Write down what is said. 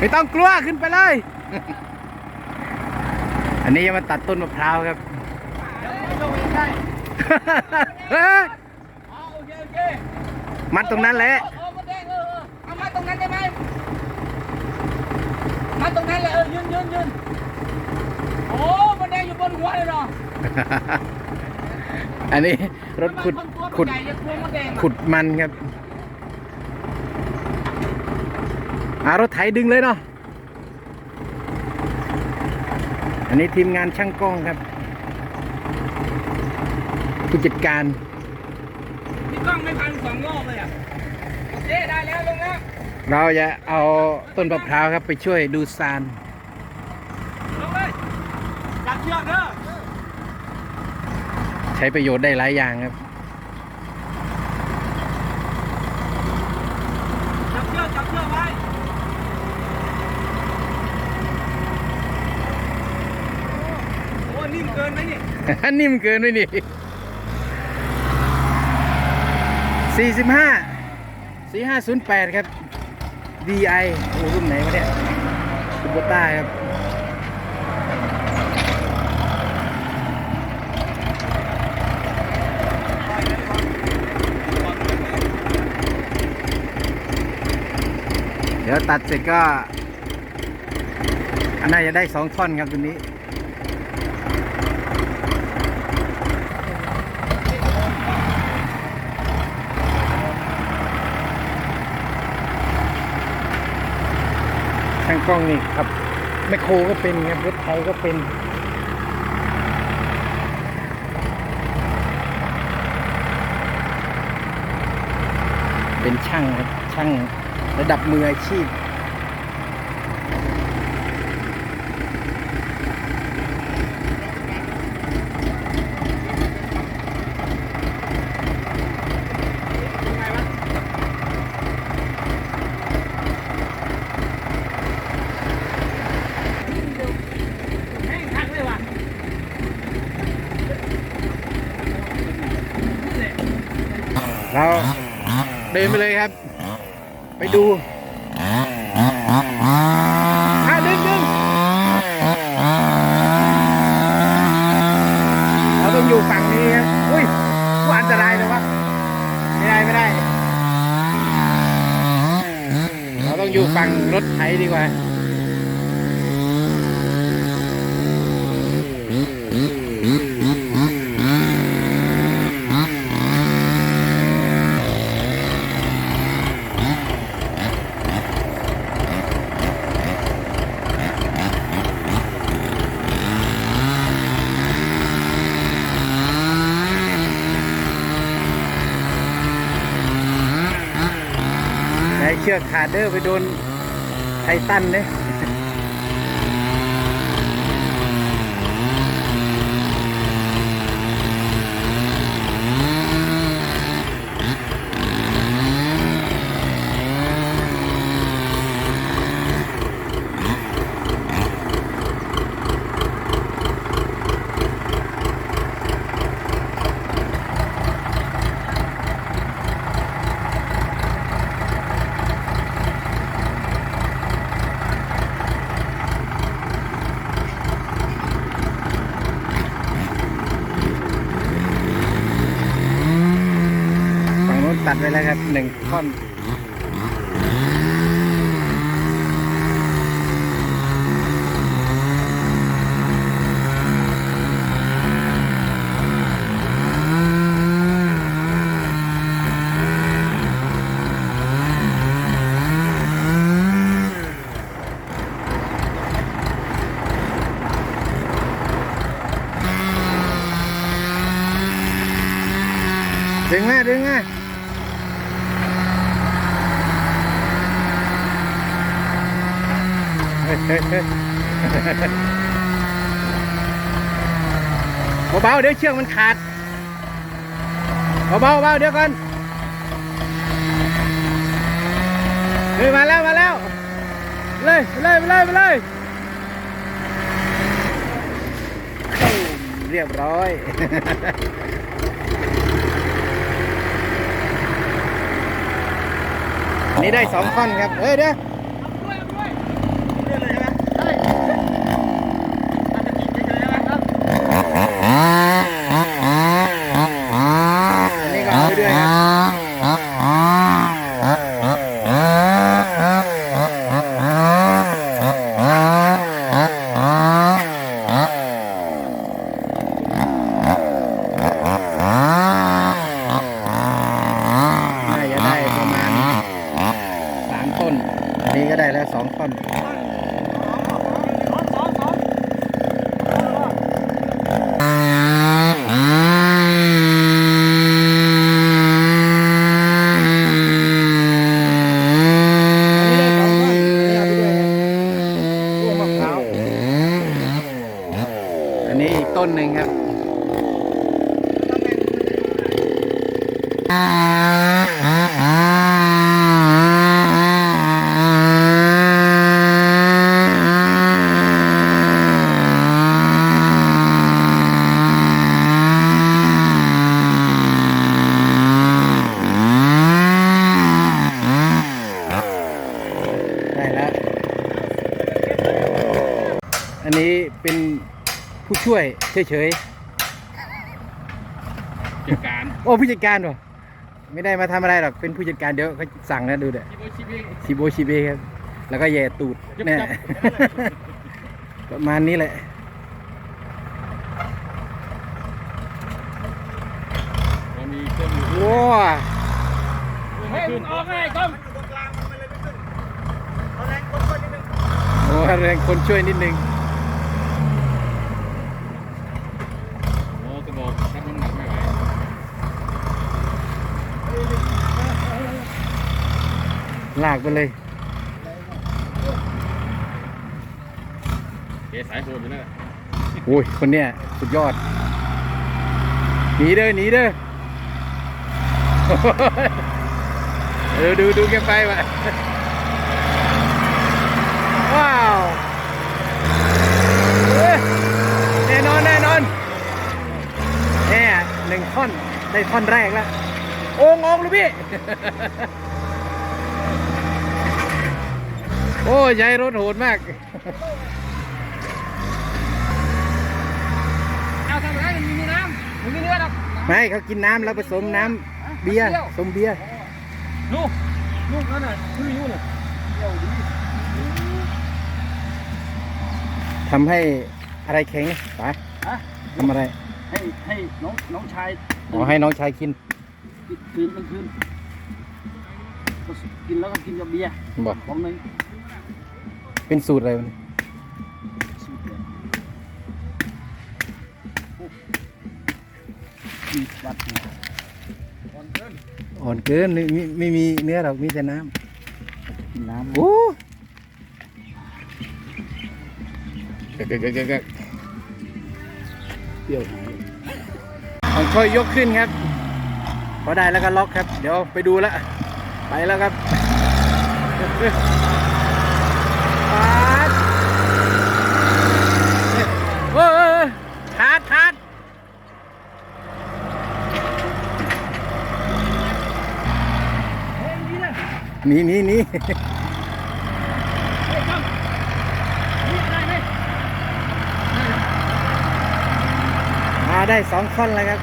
ไม่ต้องกลัวขึ้นไปเลย อันนี้จะมาตัดต้นมะพร้าวครับลงเองได้เฮ้ยอ๋อโอเคโอเคมัดตรงนั้นแหละเออมาแดงเออเออเอามาตรงนั้นได้ไหมมาตรงนั้นเลยเออยืนยืนยืนโอ้มาแดงอยู่บนหัวเลยเนาะอันนี้รถขุดทำไมคนตัวขุดใหญ่จะกลัวมดแดงอะขุดมันครับ อารถไถดึงเลยเนาะ อันนี้ทีมงานช่างกล้องครับผู้จัดการนี่กล้องไม่พันสองรอบเลยอะโอเคได้แล้วลงแล้ว เราจะเอาต้นมะพร้าวครับไปช่วยดูซานลงเลยจับเชือกเด้อใช้ประโยชน์ได้หลายอย่างครับจับเชือกจับเชือกไว้โอ้นิ่มเกินไหม นิ่มเกินด้วยนี่สี่สิบห้าสี่ห้าศูนย์แปดครับ DI โอ้รุ่นไหนวะเนี่ยคุโบต้าครับเดี๋ยวตัดเสร็จก็ อันน่าจะได้สองท่อนครับตัวนี้างกล้องนี่ครับแมคโครก็เป็นครับรถไถก็เป็นเป็นช่างครับช่างระดับมืออาชีพ แห้งคักเลยว่ะ เราเดินไปเลยครับ ไปดูอะดึงดึงเราต้องอยู่ฝั่งนี้ครับอุ้ยว่าอันตรายเลยวะไม่ได้ไม่ได้ เราต้องอยู่ฝั่งรถไถดีกว่า เชือกขาดเด้อไปโดนไททันเนี่ย ฝั่ง โน้นตัดไปแล้วครับหนึ่งท่อนดึงมาดึงมา เฮ้ยเบาๆเดี๋ยวเชือกมันขาดเบาๆเบาเดี๋ยวก่อนเฮ้ยมาแล้วมาแล้วเลยไปเลยไปเลยไปเลยเรียบร้อยนนี้ได้สองท่อนครับเฮ้ยเดี๋ยว ด้วยด้วย ด้วยเลยใช่ไหมใช่อาจจะกินเฉยๆใช่ไหมครับ อันนี้ก็เอาไปด้วยครับน่าจะได้ประมาณสามต้น อันนี้ก็ได้แล้วสองต้น สองสองสอง อันนี้อีกต้นหนึ่งครับ ได้แล้ว อันนี้เป็นผู้ช่วยเฉยจัดการๆ โอ้ผู้จัดการวะไม่ได้มาทำอะไรหรอก เป็นผู้จัดการเดี๋ยวเขาสั่งนะดูเด้อชิโบชิบิชิโบชิเบครับ แล้วก็แย่ตูดแน่ ประมาณนี้แหละ เรามีเครื่องมือว้าเฮ้ยมึงออกไงกล้องโอ้แรงคนช่วยนิดนึง โอ้กระบอกรับน้ำหนักไม่ไหว ลากไปเลยเกสายโหดอยู่แล้วโอ้ยคนเนี้ยสุดยอดหนีเด้อหนีเด้อเออดูดูแกไปวะว้าวเอ้ยแน่นอนแน่นอนแน่หนึ่งท่อนได้ท่อนแรกแล้ว โององเลยพี่ โอ้ยใช้รถโหดมาก เอาทำไรมันมีน้ำมันมีเนื้อหรอกไม่เขากินน้ำแล้วผสมน้ำเบียร์ผสมเบียร์ลูกลูกนั่นน่ะคืออยู่น่ะเดี๋ยวดีทำให้อะไรแข็งป๋าฮะทำอะไร ให้ให้น้องน้องชายอ๋อให้น้องชายกินคืนกลางคืนก็กินแล้วก็กินกับเบียร์บอกของหนึ่ง เป็นสูตรอะไรวะเนี่ยสูตรเดียวมีวัดเนี่ยก่อนเดินอ่อนเกินไม่ไม่ไม่มีเนื้อหรอกมีแต่น้กินน้ำำโอ้เกะเกะเกะเกะเกะเปรี้ยวหายของค่อยยกขึ้นครับพอได้แล้วก็ล็อกครับ เดี๋ยวไปดูแล้วไปแล้วครับปาดเออเออเออขาดขาด เฮ้ยนี่นะ หนีหนีหนีเฮ้ยกล้องนี่ได้ไหมมาได้สองท่อนแล้วครับ